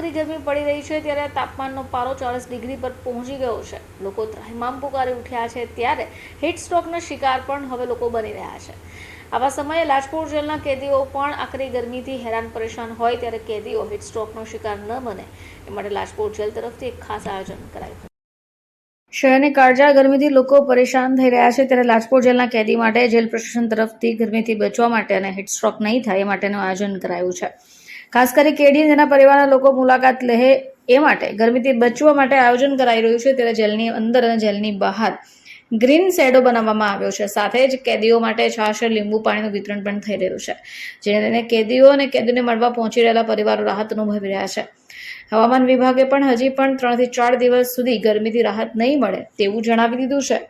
આકરી ગરમી પડી રહી છે ત્યારે તાપમાનનો પારો ચાલીસ ડિગ્રી પર પહોંચી ગયો છે. લોકો ત્રાહિમામ પુકારી ઉઠ્યા છે ત્યારે હીટ સ્ટ્રોકના શિકાર પણ હવે લોકો બની રહ્યા છે. આવા સમયે લાજપોર જેલના કેદીઓ પણ આકરી ગરમીથી હેરાન પરેશાન હોય ત્યારે કેદીઓ હીટ સ્ટ્રોકનો શિકાર ન બને. એ માટે લાજપોર જેલ તરફથી એક ખાસ આયોજન કરાયું શહેરની કાળજા ગરમીથી લોકો પરેશાન થઈ રહ્યા છે ત્યારે લાજપોર જેલના કેદી માટે જેલ પ્રશાસન તરફથી ગરમીથી બચવા માટે અને હીટ સ્ટ્રોક નહીં થાય એ માટેનું આયોજન કરાયું છે. ખાસ કરી કેડી તેના પરિવારના લોકો મુલાકાત લે એ માટે, ગરમીથી બચવા માટે આયોજન કરાઈ રહ્યું છે ત્યારે જેલની અંદર અને જેલની બહાર ગ્રીન શેડો બનાવવામાં આવ્યો છે. સાથે જ કેદીઓ માટે છાશ લીંબુ પાણીનું વિતરણ પણ થઈ રહ્યું છે, જેને લઈને કેદીઓ અને કેદીઓને મળવા પહોંચી રહેલા પરિવારો રાહત અનુભવી રહ્યા છે. હવામાન વિભાગે પણ હજી પણ ત્રણથી ચાર દિવસ સુધી ગરમીથી રાહત નહીં મળે તેવું જણાવી દીધું છે.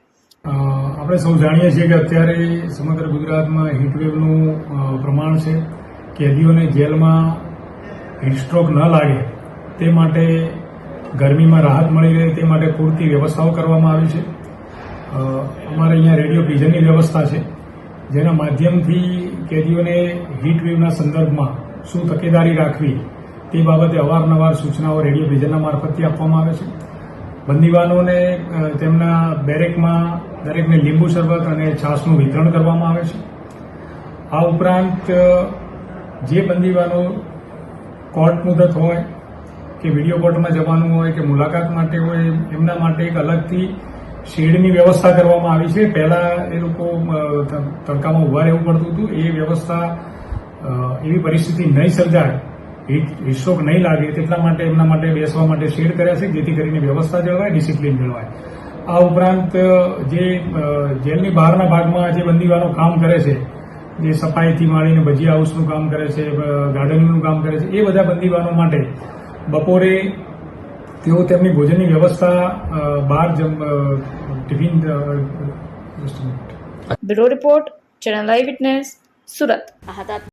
આપણે સૌ જાણીએ છીએ કે અત્યારે સમગ્ર ગુજરાતમાં હીટવેવનું પ્રમાણ છે. કેદીઓને જેલમાં હીટસ્ટ્રોક ન લાગે, તે માટે ગરમીમાં રાહત મળી રહે તે માટે પૂરતી વ્યવસ્થાઓ કરવામાં આવી છે. અમારે અહીંયા રેડિયો વિઝનની વ્યવસ્થા છે, જેના માધ્યમથી કેદીઓને હીટવેવના સંદર્ભમાં શું તકેદારી રાખવી તે બાબતે અવારનવાર સૂચનાઓ રેડિયો વિઝનના મારફતથી આપવામાં આવે છે. બંદીવાનોને તેમના બેરેકમાં દરેકને લીંબુ શરબત અને છાશનું વિતરણ કરવામાં આવે છે. આ ઉપરાંત જે બંદીવાનો કોર્ટ મુદત હોય, કે વીડિયો કોર્ટમાં જવાનું હોય, કે મુલાકાત માટે હોય, એમના માટે એક અલગથી શેડની વ્યવસ્થા કરવામાં આવી છે. પહેલા એ લોકો તડકામાં ઊભા રહેવું પડતું હતું. એ વ્યવસ્થા એવી પરિસ્થિતિ નહીં સર્જાય હીટસ્ટ્રોક નહીં લાગે, તેટલા માટે એમના માટે બેસવા માટે શેડ કર્યા છે, જેથી કરીને વ્યવસ્થા જળવાય, ડિસિપ્લિન જળવાય. આ ઉપરાંત જે જેલની બહારના ભાગમાં જે બંદીવાનો કામ કરે છે જે સફાઈથી માંડીને ભજીયા હાઉસનું કામ કરે છે ગાર્ડનિંગનું કામ કરે છે, એ બધા બંદીવાનો માટે બપોરે તેઓ તેમની ભોજનની વ્યવસ્થા બહાર જમ tiffin. Bureau report, channel live witness, Surat